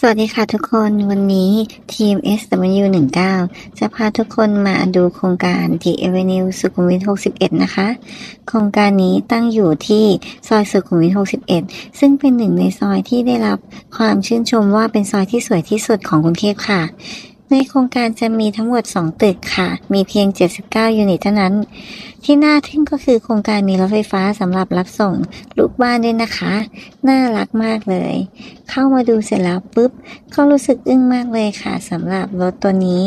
สวัสดีค่ะทุกคนวันนี้ทีม SW19 จะพาทุกคนมาดูโครงการ The Avenue สุขุมวิท 61 นะคะ โครงการนี้ตั้งอยู่ที่ซอยสุขุมวิท 61 ซึ่งเป็นหนึ่งในซอยที่ได้รับความชื่นชมว่าเป็นซอยที่สวยที่สุดของกรุงเทพค่ะ ในโครงการจะมีทั้งหมด 2 ตึกค่ะ มีเพียง 79 ยูนิตเท่านั้น ที่น่าทึ่งก็คือโครงการมีรถไฟฟ้าสำหรับรับส่งลูกบ้านด้วยนะคะ น่ารักมากเลย เข้ามาดูเสร็จแล้วปุ๊บ ก็รู้สึกอึ้งมากเลยค่ะสำหรับรถตัวนี้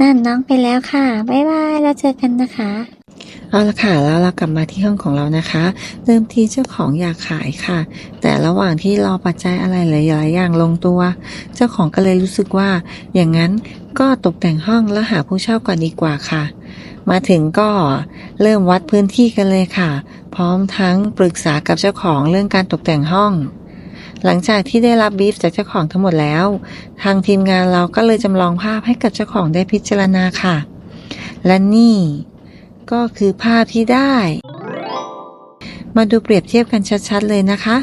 นั่นน้องไปแล้วค่ะ บ๊ายบาย แล้วเจอกันนะคะ เอาละค่ะแล้วเรากลับมาที่ห้องของเรานะคะ เดิมทีเจ้าของอยากขายค่ะ แต่ระหว่างที่รอปัจจัยอะไรหลายๆอย่างลงตัว เจ้าของก็เลยรู้สึกว่า อย่างนั้นก็ตกแต่งห้องแล้วหาผู้เช่าก่อนดีกว่าค่ะ มาถึงก็เริ่มวัดพื้นที่กันเลยค่ะ พร้อมทั้งปรึกษากับเจ้าของเรื่องการตกแต่งห้องหลังจากที่ได้รับบีฟจากเจ้าของทั้งหมดแล้ว ทางทีมงานเราก็เลยจำลองภาพให้กับเจ้าของได้พิจารณาค่ะ และนี่ ก็คือภาพที่ได้ มาดูเปรียบเทียบกันชัดๆเลยนะคะ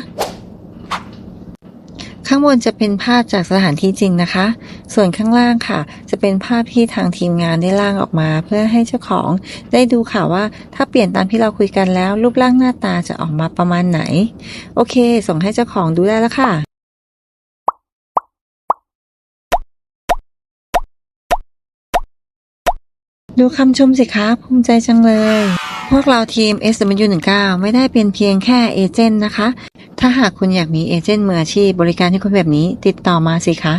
ข้างบนจะเป็นภาพจากสถานที่จริงนะคะ ส่วนข้างล่างค่ะ จะเป็นภาพที่ทางทีมงานได้ร่างออกมา เพื่อให้เจ้าของได้ดูค่ะว่า ถ้าเปลี่ยนตามที่เราคุยกันแล้ว รูปร่างหน้าตาจะออกมาประมาณไหน โอเค ส่งให้เจ้าของดูได้แล้วค่ะ ดูคำชมสิคะภูมิใจจังเลย พวกเราทีม SW19 ไม่ได้เป็นเพียงแค่เอเจนต์นะคะ ถ้าหากคุณอยากมีเอเจนต์มืออาชีพบริการที่คุณแบบนี้ติดต่อมาสิคะ